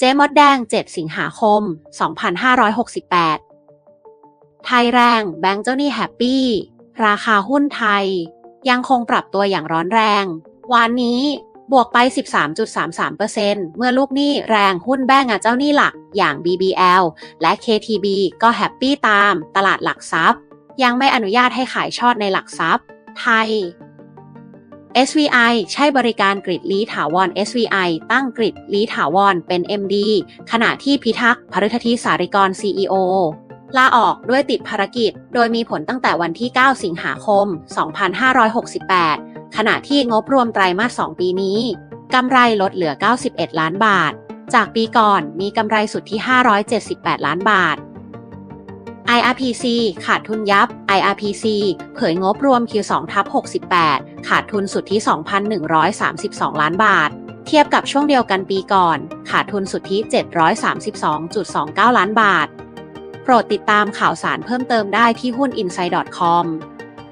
เจ๊มดแดง 7 สิงหาคม 2568 ไทยแรงแบงก์เจ้าหนี้แฮปปี้ ราคาหุ้นไทย ยังคงปรับตัวอย่างร้อนแรง วันนี้บวกไป 13.33%เมื่อลูกหนี้แรงหุ้นแบงอะเจ้าหนี้หลักอย่าง BBL และ KTB ก็แฮปปี้ตามตลาดหลักทรัพย์ ยังไม่อนุญาตให้ขายชอดในหลักทรัพย์ ไทย SVI ใช้บริการกริดลีถาวร SVI ตั้งกริดลีถาวรเป็น MD ขณะที่พิทักษ์พฤทธิสาริกร CEO ลาออกด้วยติดภารกิจ โดยมีผลตั้งแต่วันที่ 9 สิงหาคม 2568 ขณะที่งบรวมไตรมาส 2 ปีนี้ กำไรลดเหลือ 91 ล้านบาท จากปีก่อนมีกำไรสุดที่578 ล้านบาท IRPC ขาดทุนยับ IRPC เผยงบรวม Q2 ทับ68 ขาดทุนสุดที่2,132 ล้านบาท เทียบกับช่วงเดียวกันปีก่อน ขาดทุนสุดที่732.29 ล้านบาท โปรดติดตามข่าวสารเพิ่มเติมได้ที่หุ้น inside.com